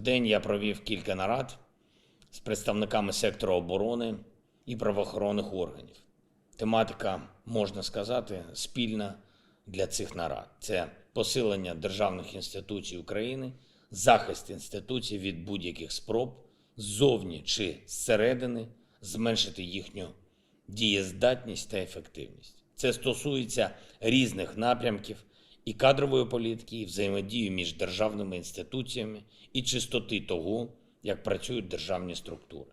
день я провів кілька нарад з представниками сектору оборони і правоохоронних органів. Тематика, можна сказати, спільна для цих нарад. Це посилення державних інституцій України, захист інституцій від будь-яких спроб ззовні чи зсередини зменшити їхню дієздатність та ефективність. Це стосується різних напрямків і кадрової політики, і взаємодії між державними інституціями, і чистоти того, як працюють державні структури.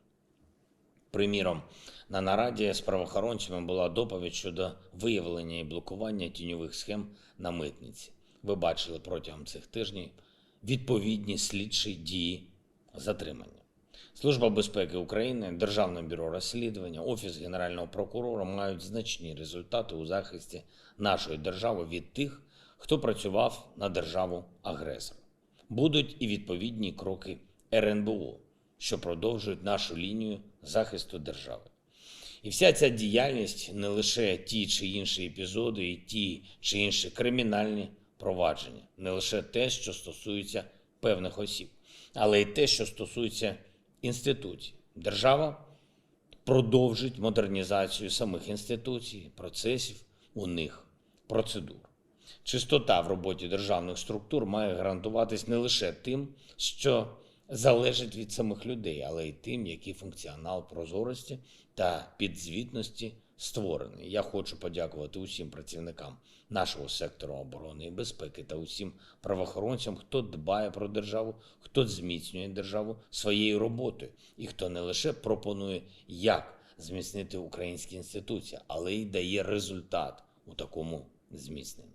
Приміром, на нараді з правоохоронцями була доповідь щодо виявлення і блокування тіньових схем на митниці. Ви бачили протягом цих тижнів відповідні слідчі дії затримання. Служба безпеки України, Державне бюро розслідування, Офіс Генерального прокурора мають значні результати у захисті нашої держави від тих, хто працював на державу агресора. Будуть і відповідні кроки РНБО, що продовжують нашу лінію захисту держави. І вся ця діяльність не лише ті чи інші епізоди, і ті чи інші кримінальні провадження, не лише те, що стосується певних осіб, але й те, що стосується інституцій. Держава продовжить модернізацію самих інституцій, процесів у них, процедур. Чистота в роботі державних структур має гарантуватись не лише тим, що залежить від самих людей, але й тим, який функціонал прозорості та підзвітності створений. Я хочу подякувати усім працівникам нашого сектору оборони і безпеки та усім правоохоронцям, хто дбає про державу, хто зміцнює державу своєю роботою, і хто не лише пропонує, як зміцнити українські інституції, але й дає результат у такому зміцненні.